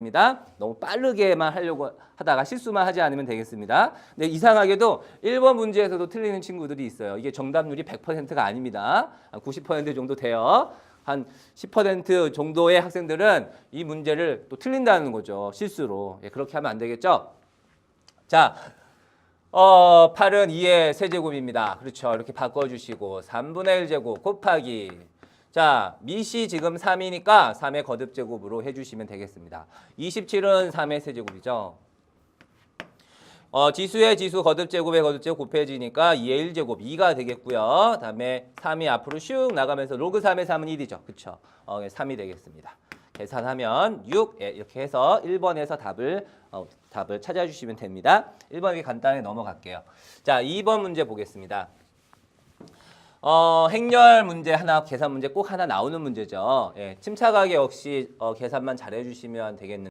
입니다. 너무 빠르게만 하려고 하다가 실수만 하지 않으면 되겠습니다. 근데 이상하게도 1번 문제에서도 틀리는 친구들이 있어요. 이게 정답률이 100%가 아닙니다. 한90% 정도 돼요. 한 10% 정도의 학생들은 이 문제를 또 틀린다는 거죠. 실수로. 예, 그렇게 하면 안 되겠죠? 자, 어, 8은 2의 세제곱입니다. 그렇죠. 이렇게 바꿔주시고 3분의 1제곱 곱하기 자, 미시 지금 3이니까 3의 거듭 제곱으로 해주시면 되겠습니다. 27은 3의 세제곱이죠. 어, 지수의 지수 거듭 제곱의 거듭 제곱 곱해지니까 2의 1제곱 2가 되겠고요. 다음에 3이 앞으로 슉 나가면서 로그 3의 3은 1이죠. 그쵸? 어, 3이 되겠습니다. 계산하면 6 예, 이렇게 해서 1번에서 답을 어, 답을 찾아주시면 됩니다. 1번 이렇게 간단히 넘어갈게요. 자, 2번 문제 보겠습니다. 어, 행렬 문제 하나, 계산 문제 꼭 하나 나오는 문제죠. 예, 침착하게 역시 어, 계산만 잘해주시면 되겠는데.